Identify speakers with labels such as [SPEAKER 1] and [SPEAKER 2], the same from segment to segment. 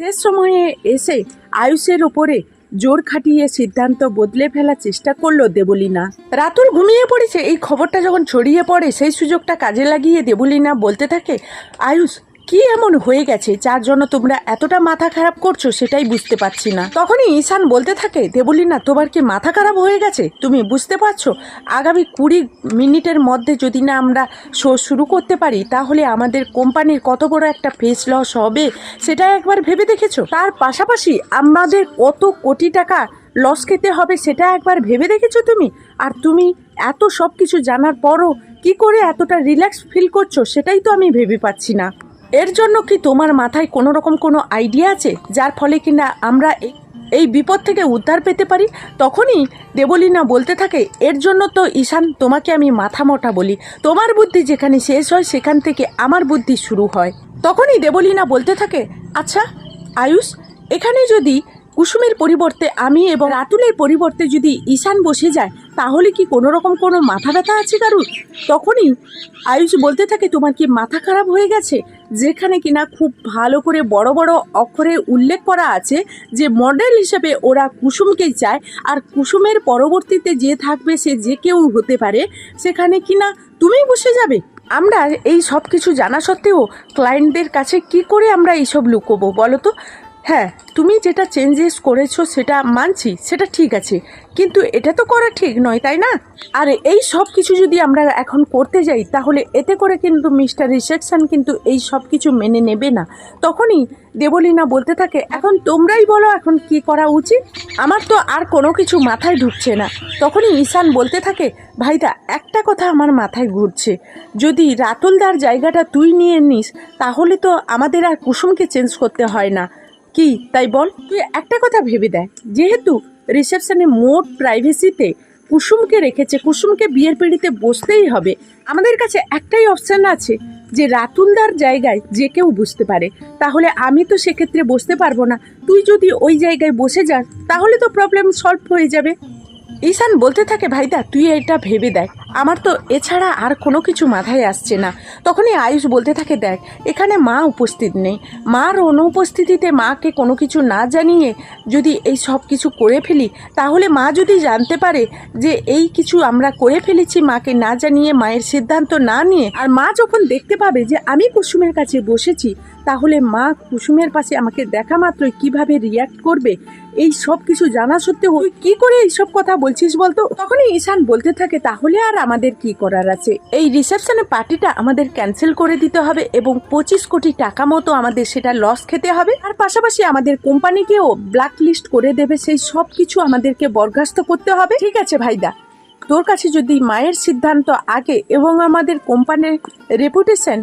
[SPEAKER 1] শেষ সময়ে এসে আয়ুষের ওপরে জোর খাটিয়ে সিদ্ধান্ত বদলে ফেলার চেষ্টা করল দেবলীনা। রাতুল ঘুমিয়ে পড়েছে। এই খবরটা যখন ছড়িয়ে পড়ে, সেই সুযোগটা কাজে লাগিয়ে দেবলীনা বলতে থাকে, আয়ুষ কি এমন হয়ে গেছে যার জন্য তোমরা এতটা মাথা খারাপ করছ সেটাই বুঝতে পারছি না। তখনই ঈশান বলতে থাকে, দেবলীনা, তোমার কি মাথা খারাপ হয়ে গেছে? তুমি বুঝতে পারছ? আগামী কুড়ি মিনিটের মধ্যে যদি না আমরা শো শুরু করতে পারি, তাহলে আমাদের কোম্পানির কত বড় একটা ফেস লস হবে, সেটা একবার ভেবে দেখেছ? তার পাশাপাশি আমাদের কত কোটি টাকা লস খেতে হবে, সেটা একবার ভেবে দেখেছ তুমি? আর তুমি এত সব কিছু জানার পরও কি করে এতটা রিল্যাক্স ফিল করছ, সেটাই তো আমি ভেবে পাচ্ছি না। এর জন্য কি তোমার মাথায় কোনো রকম কোনো আইডিয়া আছে? যার ফলে কিনা আমরা এই- বিপদ থেকে উদ্ধার পেতে পারি? তখনই দেবলীনা বলতে থাকে, এর জন্য তো ঈশান, তোমাকে আমি মাথা মোটা বলি। তোমার বুদ্ধি যেখানে শেষ হয়, সেখান থেকে আমার বুদ্ধি শুরু হয়। তখনই দেবলীনা বলতে থাকে আচ্ছা আয়ুষ, এখানে যদি কুসুমের পরিবর্তে আমি এবং রাতুলের পরিবর্তে যদি ঈশান বসে যায়, তাহলে কি কোনো রকম কোনো মাথা ব্যথা আছে কারুর? তখনই আয়ুষ বলতে থাকে, তোমার কি মাথা খারাপ হয়ে গেছে? যেখানে কিনা খুব ভালো করে বড় বড় অক্ষরে উল্লেখ করা আছে যে মডেল হিসেবে ওরা কুসুমকেই চায়। আর কুসুমের পরবর্তীতে যে থাকবে সে যে কেউ হতে পারে, সেখানে কিনা তুমি বসে যাবে। আমরা এই সব কিছু জানা সত্ত্বেও ক্লায়েন্টদের কাছে কি করে আমরা এইসব লুকোবো বলো তো? হ্যাঁ তুমি যেটা চেঞ্জেস করেছ সেটা মানছি, সেটা ঠিক আছে। কিন্তু এটা তো করা ঠিক নয়, তাই না? আর এই সব কিছু যদি আমরা এখন করতে যাই, তাহলে এতে করে কিন্তু মিস্টার রিসেপশন কিন্তু এই সব কিছু মেনে নেবে না। তখনই দেবলীনা বলতে থাকে, এখন তোমরাই বলো এখন কি করা উচিত? আমার তো আর কোনো কিছু মাথায় ঢুকছে না। তখনই ঈশান বলতে থাকে, ভাইদা, একটা কথা আমার মাথায় ঘুরছে। যদি রাতুলদার জায়গাটা তুই নিয়ে নিস, তাহলে তো আমাদের আর কুসুমকে চেঞ্জ করতে হয় না। কি? তাই বল। তুই একটা কথা ভেবে দেয় যেহেতু রিসেপশনে মোট প্রাইভেসিতে কুসুমকে রেখেছে, কুসুমকে বিয়ের পিড়িতে বসতেই হবে, আমাদের কাছে একটাই অপশান আছে যে রাতুলদার জায়গায় যে কেউ বুঝতে পারে। তাহলে আমি তো সেক্ষেত্রে বসতে পারব না। তুই যদি ওই জায়গায় বসে যাস, তাহলে তো প্রবলেম সলভ হয়ে যাবে। ঈশান বলতে থাকে, ভাইদা, তুই এটা ভেবে দেখ। আমার তো এছাড়া আর কোনো কিছু মাথায় আসছে না। তখনই আয়ুষ বলতে থাকে, দেখ, এখানে মা উপস্থিত নেই। মার অনুপস্থিতিতে মাকে কোনো কিছু না জানিয়ে যদি এই সব কিছু করে ফেলি, তাহলে মা যদি জানতে পারে যে এই কিছু আমরা করে ফেলেছি, মাকে না জানিয়ে, মায়ের সিদ্ধান্ত না নিয়ে, আর মা যখন দেখতে পাবে যে আমি কুসুমের কাছে বসেছি তাহলে মা কুসুমের পাশে আমাকে দেখা মাত্রই কীভাবে রিয়াক্ট করবে? এই সব কিছু জানা সত্ত্বেও কি করে এইসব কথা বলছিস বলতো? তখনই ঈশান বলতে থাকে, তাহলে আর আমাদের কি করার আছে? এই রিসেপশনে পার্টিটা আমাদের ক্যান্সেল করে দিতে হবে এবং পঁচিশ কোটি টাকা মতো আমাদের সেটা লস খেতে হবে। আর পাশাপাশি আমাদের কোম্পানিকেও ব্ল্যাক লিস্ট করে দেবে, সেই সব কিছু আমাদেরকে বরখাস্ত করতে হবে। ঠিক আছে ভাইদা, তোর কাছে যদি মায়ের সিদ্ধান্ত আগে এবং আমাদের কোম্পানির রেপুটেশন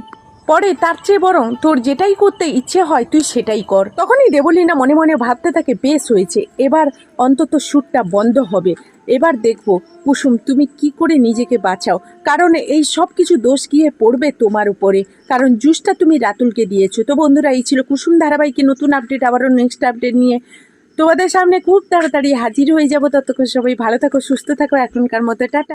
[SPEAKER 1] পরে তার চেয়ে বরং তোর যেটাই করতে ইচ্ছে হয় তুই সেটাই কর। তখনই দেবলীনা মনে মনে ভাবতে থাকে, বেশ হয়েছে, এবার অন্তত শ্যুটটা বন্ধ হবে। এবার দেখব, কুসুম, তুমি কি করে নিজেকে বাঁচাও? কারণ এই সব কিছু দোষ গিয়ে পড়বে তোমার উপরে। কারণ জুসটা তুমি রাতুলকে দিয়েছ। তো বন্ধুরা, এই ছিল কুসুম ধারাবাহিকে নতুন আপডেট আবারও নেক্সট আপডেট নিয়ে। তোমাদের সামনে খুব তাড়াতাড়ি হাজির হয়ে যাব। ততক্ষণ সবাই ভালো থাকো, সুস্থ থাকো। এখনকার মতো, টাটা।